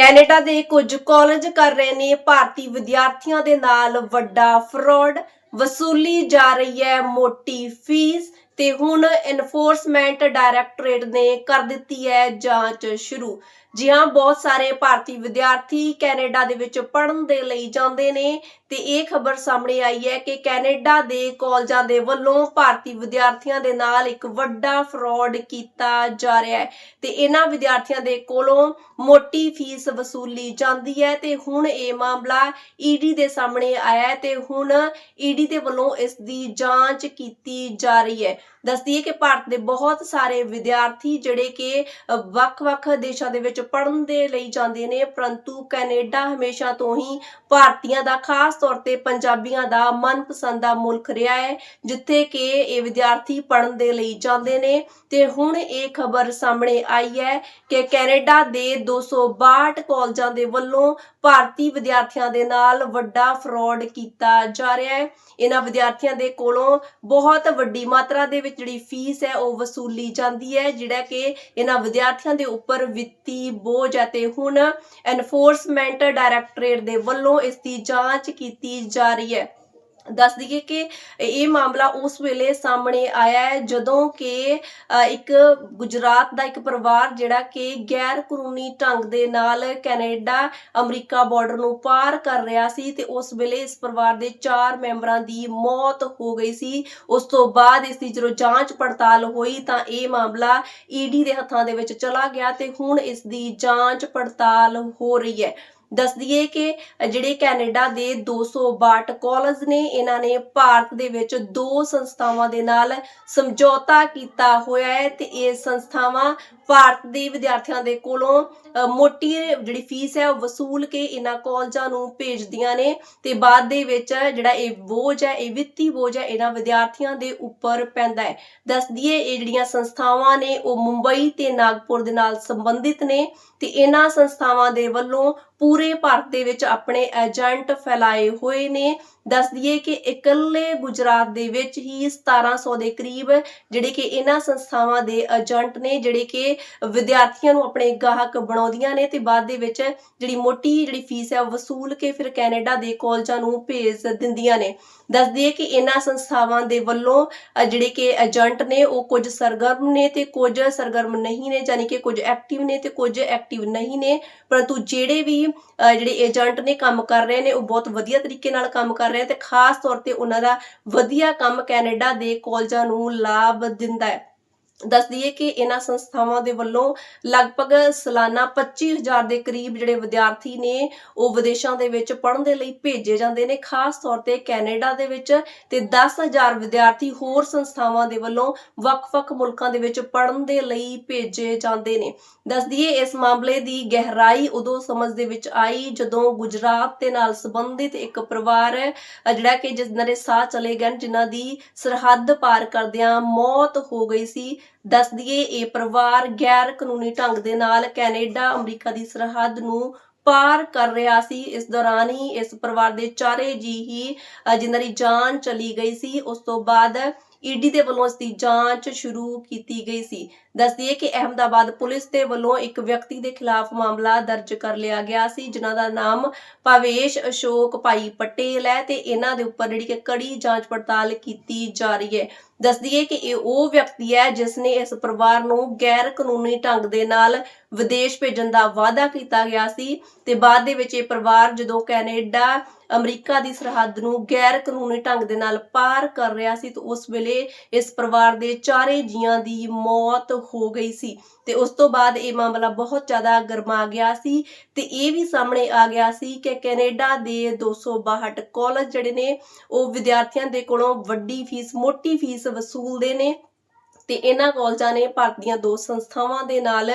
Canada ਦੇ ਕੁਝ college ਕਰ ਰਹੇ ਨੇ ਭਾਰਤੀ ਵਿਦਿਆਰਥੀਆਂ ਦੇ ਨਾਲ ਵੱਡਾ ਫਰਾਡ, ਵਸੂਲੀ ਜਾ ਰਹੀ ਹੈ ਮੋਟੀ ਫੀਸ ਤੇ ਹੁਣ ਐਨਫੋਰਸਮੈਂਟ ਡਾਇਰੈਕਟੋਰੇਟ ਨੇ ਕਰ ਦਿੱਤੀ ਹੈ ਜਾਂਚ ਸ਼ੁਰੂ। ਜੀ ਹਾਂ, ਬਹੁਤ ਸਾਰੇ ਭਾਰਤੀ ਵਿਦਿਆਰਥੀ ਕੈਨੇਡਾ ਦੇ ਵਿੱਚ ਪੜ੍ਹਨ ਦੇ ਲਈ ਜਾਂਦੇ ਨੇ ਤੇ ਇਹ ਖਬਰ ਸਾਹਮਣੇ ਆਈ ਹੈ ਕਿ ਕੈਨੇਡਾ ਦੇ ਕਾਲਜਾਂ ਦੇ ਵੱਲੋਂ ਭਾਰਤੀ ਵਿਦਿਆਰਥੀਆਂ ਦੇ ਨਾਲ ਇੱਕ ਵੱਡਾ ਫਰਾਡ ਕੀਤਾ ਜਾ ਰਿਹਾ ਹੈ ਤੇ ਇਹਨਾਂ ਵਿਦਿਆਰਥੀਆਂ ਦੇ ਕੋਲੋਂ ਮੋਟੀ ਫੀਸ ਵਸੂਲੀ ਜਾਂਦੀ ਹੈ ਤੇ ਹੁਣ ਇਹ ਮਾਮਲਾ ਈਡੀ ਦੇ ਸਾਹਮਣੇ ਆਇਆ ਹੈ ਤੇ ਹੁਣ ਈਡੀ ਦੇ ਵੱਲੋਂ ਇਸ ਦੀ ਜਾਂਚ ਕੀਤੀ ਜਾ ਰਹੀ ਹੈ। ਦੱਸਦੀਏ ਕਿ ਭਾਰਤ ਦੇ ਬਹੁਤ ਸਾਰੇ ਵਿਦਿਆਰਥੀ ਜਿਹੜੇ ਕਿ ਵੱਖ-ਵੱਖ ਦੇਸ਼ਾਂ ਦੇ ਵਿੱਚ ਪੜ੍ਹਨ ਦੇ ਲਈ ਜਾਂਦੇ ਨੇ, ਪਰੰਤੂ ਕੈਨੇਡਾ ਹਮੇਸ਼ਾ ਤੋਂ ਹੀ ਭਾਰਤੀਆਂ ਦਾ ਖਾਸ ਤੌਰ ਤੇ ਪੰਜਾਬੀਆਂ ਦਾ ਮਨਪਸੰਦ ਦਾ ਮੁਲਕ ਰਿਹਾ ਹੈ, ਜਿੱਥੇ ਕਿ ਇਹ ਵਿਦਿਆਰਥੀ ਪੜ੍ਹਨ ਦੇ ਲਈ ਜਾਂਦੇ ਨੇ। ਤੇ ਹੁਣ ਇਹ ਖਬਰ ਸਾਹਮਣੇ ਆਈ ਹੈ ਕਿ ਕੈਨੇਡਾ ਦੇ 262 ਕਾਲਜਾਂ ਦੇ ਵੱਲੋਂ ਭਾਰਤੀ ਵਿਦਿਆਰਥੀਆਂ ਦੇ ਨਾਲ ਵੱਡਾ ਫਰਾਡ ਕੀਤਾ ਜਾ ਰਿਹਾ ਹੈ। ਇਹਨਾਂ ਵਿਦਿਆਰਥੀਆਂ ਦੇ ਕੋਲੋਂ ਬਹੁਤ ਵੱਡੀ ਮਾਤਰਾ ਦੇ ਵਿੱਚ ਜਿਹੜੀ ਫੀਸ ਹੈ, ਉਹ ਵਸੂਲੀ ਜਾਂਦੀ ਹੈ, ਜਿਹੜਾ ਕਿ ਇਹਨਾਂ ਵਿਦਿਆਰਥੀਆਂ ਦੇ ਉੱਪਰ ਵਿੱਤੀ ਬੋਝ ਅਤੇ ਹੁਣ ਐਨਫੋਰਸਮੈਂਟ ਡਾਇਰੈਕਟੋਰੇਟ ਦੇ ਵੱਲੋਂ ਇਸ ਦੀ ਜਾਂਚ ਕੀਤੀ ਜਾ ਰਹੀ ਹੈ। ਦੱਸ ਦਈਏ ਕਿ ਇਹ ਮਾਮਲਾ ਉਸ ਵੇਲੇ ਸਾਹਮਣੇ ਆਇਆ ਹੈ, ਜਦੋਂ ਕਿ ਇੱਕ ਗੁਜਰਾਤ ਦਾ ਇੱਕ ਪਰਿਵਾਰ ਜਿਹੜਾ ਕਿ ਗੈਰ ਕਾਨੂੰਨੀ ਢੰਗ ਦੇ ਨਾਲ ਕੈਨੇਡਾ, ਅਮਰੀਕਾ ਬਾਰਡਰ ਨੂੰ ਪਾਰ ਕਰ ਰਿਹਾ ਸੀ ਤੇ ਉਸ ਵੇਲੇ ਇਸ ਪਰਿਵਾਰ ਦੇ 4 ਮੈਂਬਰਾਂ ਦੀ ਮੌਤ ਹੋ ਗਈ ਸੀ। ਉਸ ਤੋਂ ਬਾਅਦ ਇਸ ਦੀ ਜਦੋਂ ਜਾਂਚ ਪੜਤਾਲ ਹੋਈ ਤਾਂ ਇਹ ਮਾਮਲਾ ਈਡੀ ਦੇ ਹੱਥਾਂ ਦੇ ਵਿੱਚ ਚਲਾ ਗਿਆ ਤੇ ਹੁਣ ਇਸ ਦੀ ਜਾਂਚ ਪੜਤਾਲ ਹੋ ਰਹੀ ਹੈ। ਦੱਸ ਦਈਏ ਕਿ ਜਿਹੜੇ ਕੈਨੇਡਾ ਦੇ 262 ਕਾਲਜ ਨੇ, ਇਹਨਾਂ ਨੇ ਭਾਰਤ ਦੇ ਵਿੱਚ ਦੋ ਸੰਸਥਾਵਾਂ ਦੇ ਨਾਲ ਸਮਝੌਤਾ ਕੀਤਾ ਹੋਇਆ ਹੈ ਤੇ ਇਹ ਸੰਸਥਾਵਾਂ ਭਾਰਤ ਦੇ ਵਿਦਿਆਰਥੀਆਂ ਦੇ ਕੋਲੋਂ ਮੋਟੀ ਜਿਹੜੀ ਫੀਸ ਹੈ ਉਹ ਵਸੂਲ ਕੇ ਇਹਨਾਂ ਕਾਲਜਾਂ ਨੂੰ ਭੇਜਦੀਆਂ ਨੇ ਤੇ ਬਾਅਦ ਦੇ ਵਿੱਚ ਜਿਹੜਾ ਇਹ ਬੋਝ ਹੈ, ਇਹ ਵਿੱਤੀ ਬੋਝ ਹੈ, ਇਹਨਾਂ ਵਿਦਿਆਰਥੀਆਂ ਦੇ ਉੱਪਰ ਪੈਂਦਾ ਹੈ। ਦੱਸ ਦਈਏ, ਇਹ ਜਿਹੜੀਆਂ ਸੰਸਥਾਵਾਂ ਨੇ, ਉਹ ਮੁੰਬਈ ਤੇ ਨਾਗਪੁਰ ਦੇ ਨਾਲ ਸੰਬੰਧਿਤ ਨੇ ਤੇ ਇਹਨਾਂ ਸੰਸਥਾਵਾਂ ਦੇ ਵੱਲੋਂ ਪੂਰੇ ਭਾਰਤ ਦੇ ਵਿੱਚ ਆਪਣੇ ਏਜੰਟ ਫੈਲਾਏ ਹੋਏ ਨੇ ਦੱਸ ਦਈਏ ਕਿ ਇਕੱਲੇ ਗੁਜਰਾਤ ਦੇ ਵਿੱਚ ਹੀ 1700 ਦੇ ਕਰੀਬ ਜਿਹੜੇ ਕਿ ਇਹਨਾਂ ਸੰਸਥਾਵਾਂ ਦੇ ਏਜੰਟ ਨੇ ਜਿਹੜੇ ਕਿ ਵਿਦਿਆਰਥੀਆਂ ਨੂੰ ਆਪਣੇ ਗਾਹਕ ਬਣਾਉਂਦੀਆਂ ਨੇ ਤੇ ਬਾਅਦ ਦੇ ਵਿੱਚ ਜਿਹੜੀ ਮੋਟੀ ਜਿਹੜੀ ਫੀਸ ਹੈ ਉਹ ਵਸੂਲ ਕੇ ਫਿਰ ਕੈਨੇਡਾ ਦੇ ਕਾਲਜਾਂ ਨੂੰ ਭੇਜ ਦਿੰਦੀਆਂ ਨੇ। ਦੱਸ ਦਈਏ ਕਿ ਇਹਨਾਂ ਸੰਸਥਾਵਾਂ ਦੇ ਵੱਲੋਂ ਜਿਹੜੇ ਕਿ ਏਜੰਟ ਨੇ ਉਹ ਕੁਝ ਸਰਗਰਮ ਨੇ ਤੇ ਕੁਝ ਸਰਗਰਮ ਨਹੀਂ ਨੇ ਯਾਨੀ ਕਿ ਕੁਝ ਐਕਟਿਵ ਨੇ ਤੇ ਕੁਝ ਐਕਟਿਵ ਨਹੀਂ ਨੇ। ਪਰੰਤੂ ਜਿਹੜੇ ਵੀ ਅ, ਜਿਹੜੇ ਏਜੰਟ ਨੇ ਕੰਮ ਕਰ ਰਹੇ ਨੇ ਉਹ ਬਹੁਤ ਵਧੀਆ ਤਰੀਕੇ ਨਾਲ ਕੰਮ ਕਰ ਰਹੇ ਤੇ ਖਾਸ ਤੌਰ ਤੇ ਉਹਨਾਂ ਦਾ ਵਧੀਆ ਕੰਮ ਕੈਨੇਡਾ ਦੇ ਕਾਲਜਾਂ ਨੂੰ ਲਾਭ ਦਿੰਦਾ ਹੈ। ਦੱਸ ਦਈਏ ਕਿ ਇਹਨਾਂ ਸੰਸਥਾਵਾਂ ਦੇ ਵੱਲੋਂ ਲਗਭਗ ਸਾਲਾਨਾ 25000 ਦੇ ਕਰੀਬ ਜਿਹੜੇ ਵਿਦਿਆਰਥੀ ਨੇ, ਉਹ ਵਿਦੇਸ਼ਾਂ ਦੇ ਵਿੱਚ ਪੜ੍ਹਨ ਦੇ ਲਈ ਭੇਜੇ ਜਾਂਦੇ ਨੇ। ਖਾਸ ਤੌਰ ਤੇ ਕੈਨੇਡਾ ਦੇ ਵਿੱਚ ਤੇ 10000 ਵਿਦਿਆਰਥੀ ਹੋਰ ਸੰਸਥਾਵਾਂ ਦੇ ਵੱਲੋਂ ਵੱਖ-ਵੱਖ ਮੁਲਕਾਂ ਦੇ ਵਿੱਚ ਪੜ੍ਹਨ ਦੇ ਲਈ ਭੇਜੇ ਜਾਂਦੇ ਨੇ। ਦੱਸ ਦਈਏ, ਇਸ ਮਾਮਲੇ ਦੀ ਗਹਿਰਾਈ ਉਦੋਂ ਸਮਝ ਦੇ ਵਿੱਚ ਆਈ ਜਦੋਂ ਗੁਜਰਾਤ ਦੇ ਨਾਲ ਸੰਬੰਧਿਤ ਇੱਕ ਪਰਿਵਾਰ ਜਿਹੜਾ ਕਿ ਜਿਨ੍ਹਾਂ ਦੇ ਸਾਹ ਚਲੇ ਗਏ ਜਿਨ੍ਹਾਂ ਦੀ ਸਰਹੱਦ ਪਾਰ ਕਰਦਿਆਂ ਮੌਤ ਹੋ ਗਈ ਸੀ। ਦੱਸ ਦਈਏ ਇਹ ਪਰਿਵਾਰ ਗੈਰ ਕਾਨੂੰਨੀ ਢੰਗ ਦੇ ਨਾਲ ਕੈਨੇਡਾ ਅਮਰੀਕਾ ਦੀ ਸਰਹੱਦ ਨੂੰ ਪਾਰ ਕਰ ਰਿਹਾ ਸੀ। ਇਸ ਦੌਰਾਨ ਹੀ ਇਸ ਪਰਿਵਾਰ ਦੇ ਚਾਰੇ ਜੀ ਹੀ ਅ, ਜਿਨ੍ਹਾਂ ਦੀ ਜਾਨ ਚਲੀ ਗਈ ਸੀ ਉਸ ਤੋਂ ਬਾਅਦ ਈਡੀ ਦੇ ਵੱਲੋਂ ਇਸ ਦੀ ਜਾਂਚ ਸ਼ੁਰੂ ਕੀਤੀ ਗਈ ਸੀ। ਦੱਸ ਦਈਏ ਕਿ ਅਹਿਮਦਾਬਾਦ ਪੁਲਿਸ ਦੇ ਵੱਲੋਂ ਇੱਕ ਵਿਅਕਤੀ ਦੇ ਖਿਲਾਫ ਮਾਮਲਾ ਦਰਜ ਕਰ ਲਿਆ ਗਿਆ ਸੀ, ਜਿਨ੍ਹਾਂ ਦਾ ਨਾਮ ਭਾਵੇਸ਼ ਅਸ਼ੋਕ ਭਾਈ ਪਟੇਲ ਹੈ ਤੇ ਇਹਨਾਂ ਦੇ ਉੱਪਰ ਜਿਹੜੀ ਕਿ ਕੜੀ ਜਾਂਚ ਪੜਤਾਲ ਕੀਤੀ ਜਾ ਰਹੀ ਹੈ। ਦੱਸ ਦਈਏ ਕਿ ਇਹ ਉਹ ਵਿਅਕਤੀ ਹੈ ਜਿਸ ਨੇ ਇਸ ਪਰਿਵਾਰ ਨੂੰ ਗੈਰ ਕਾਨੂੰਨੀ ਢੰਗ ਦੇ ਨਾਲ ਵਿਦੇਸ਼ ਭੇਜਣ ਦਾ ਵਾਅਦਾ ਕੀਤਾ ਗਿਆ ਸੀ ਤੇ ਬਾਅਦ ਦੇ ਵਿੱਚ ਇਹ ਪਰਿਵਾਰ ਜਦੋਂ ਕੈਨੇਡਾ, ਅਮਰੀਕਾ ਦੀ ਸਰਹੱਦ ਨੂੰ ਗੈਰ ਕਾਨੂੰਨੀ ਢੰਗ ਦੇ ਨਾਲ ਪਾਰ ਕਰ ਰਿਹਾ ਸੀ, ਤਾਂ ਉਸ ਵੇਲੇ ਇਸ ਪਰਿਵਾਰ ਦੇ ਚਾਰੇ ਜੀਆਂ ਦੀ ਮੌਤ ਹੋ ਗਈ ਸੀ। ਤੇ ਉਸ ਤੋਂ ਬਾਅਦ ਇਹ ਮਾਮਲਾ ਬਹੁਤ ਜ਼ਿਆਦਾ ਗਰਮਾ ਗਿਆ ਸੀ ਤੇ ਇਹ ਵੀ ਸਾਹਮਣੇ ਆ ਗਿਆ ਸੀ ਕਿ ਕੈਨੇਡਾ ਦੇ 262 ਕਾਲਜ ਜਿਹੜੇ ਨੇ, ਉਹ ਵਿਦਿਆਰਥੀਆਂ ਦੇ ਕੋਲੋਂ ਵੱਡੀ ਫੀਸ, ਮੋਟੀ ਫੀਸ ਵਸੂਲਦੇ ਨੇ। ਤੇ ਇਹਨਾਂ ਕਾਲਜਾਂ ਨੇ ਭਾਰਤ ਦੀਆਂ ਦੋ ਸੰਸਥਾਵਾਂ ਦੇ ਨਾਲ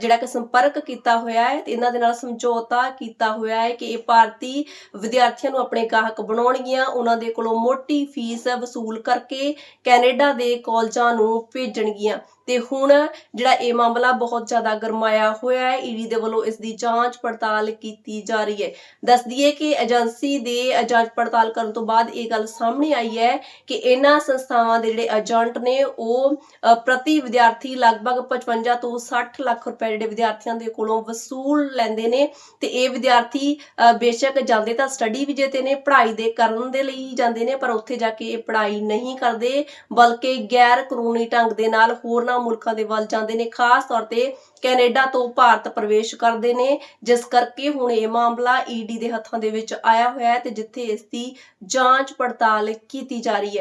ਜਿਹੜਾ ਕਿ ਸੰਪਰਕ ਕੀਤਾ ਹੋਇਆ ਹੈ ਤੇ ਇਹਨਾਂ ਦੇ ਨਾਲ ਸਮਝੌਤਾ ਕੀਤਾ ਹੋਇਆ ਹੈ ਕਿ ਇਹ ਭਾਰਤੀ ਵਿਦਿਆਰਥੀਆਂ ਨੂੰ ਆਪਣੇ ਗਾਹਕ ਬਣਾਉਣਗੀਆਂ। ਉਹਨਾਂ ਦੇ ਕੋਲੋਂ ਮੋਟੀ ਫੀਸ ਵਸੂਲ ਕਰਕੇ ਕੈਨੇਡਾ ਦੇ ਕਾਲਜਾਂ ਨੂੰ ਭੇਜਣਗੀਆਂ। ਤੇ ਹੁਣ ਜਿਹੜਾ ਇਹ ਮਾਮਲਾ ਬਹੁਤ ਜ਼ਿਆਦਾ ਗਰਮਾਇਆ ਹੋਇਆ ਹੈ, ਈਡੀ ਦੇ ਵੱਲੋਂ ਇਸ ਦੀ ਜਾਂਚ ਪੜਤਾਲ ਕੀਤੀ ਜਾ ਰਹੀ ਹੈ। ਦੱਸ ਦਈਏ ਕਿ ਏਜੰਸੀ ਦੇ ਜਾਂਚ ਪੜਤਾਲ ਕਰਨ ਤੋਂ ਬਾਅਦ ਇਹ ਗੱਲ ਸਾਹਮਣੇ ਆਈ ਹੈ ਕਿ ਇਹਨਾਂ ਸੰਸਥਾਵਾਂ ਦੇ ਜਿਹੜੇ ਏਜੰਟ ਨੇ, ਉਹ ਪ੍ਰਤੀ ਵਿਦਿਆਰਥੀ ਲਗਭਗ 55 ਤੋਂ 60 ਲੱਖ ਰੁਪਏ ਜਿਹੜੇ ਵਿਦਿਆਰਥੀਆਂ ਦੇ ਕੋਲੋਂ ਵਸੂਲ ਲੈਂਦੇ ਨੇ। ਤੇ ਇਹ ਵਿਦਿਆਰਥੀ ਅ, ਬੇਸ਼ੱਕ ਜਾਂਦੇ ਤਾਂ ਸਟੱਡੀ ਵੀਜ਼ੇ ਤੇ ਨੇ ਪੜ੍ਹਾਈ ਦੇ ਕਰਨ ਦੇ ਲਈ ਜਾਂਦੇ ਨੇ ਪਰ ਉੱਥੇ ਜਾ ਕੇ ਇਹ ਪੜ੍ਹਾਈ ਨਹੀਂ ਕਰਦੇ ਬਲਕਿ ਗੈਰ ਕਾਨੂੰਨੀ ਢੰਗ ਦੇ ਨਾਲ ਹੋਰਨਾਂ ਮੁਲਕਾਂ ਦੇ ਵੱਲ ਜਾਂਦੇ ਨੇ। ਖਾਸ ਤੌਰ ਤੇ ਕੈਨੇਡਾ ਤੋਂ ਭਾਰਤ ਪ੍ਰਵੇਸ਼ ਕਰਦੇ ਨੇ। ਜਿਸ ਕਰਕੇ ਹੁਣ ਇਹ ਮਾਮਲਾ ਈਡੀ ਦੇ ਹੱਥਾਂ ਦੇ ਵਿੱਚ ਆਇਆ ਹੋਇਆ ਹੈ ਤੇ ਜਿੱਥੇ ਇਸ ਦੀ ਜਾਂਚ ਪੜਤਾਲ ਕੀਤੀ ਜਾ ਰਹੀ ਹੈ।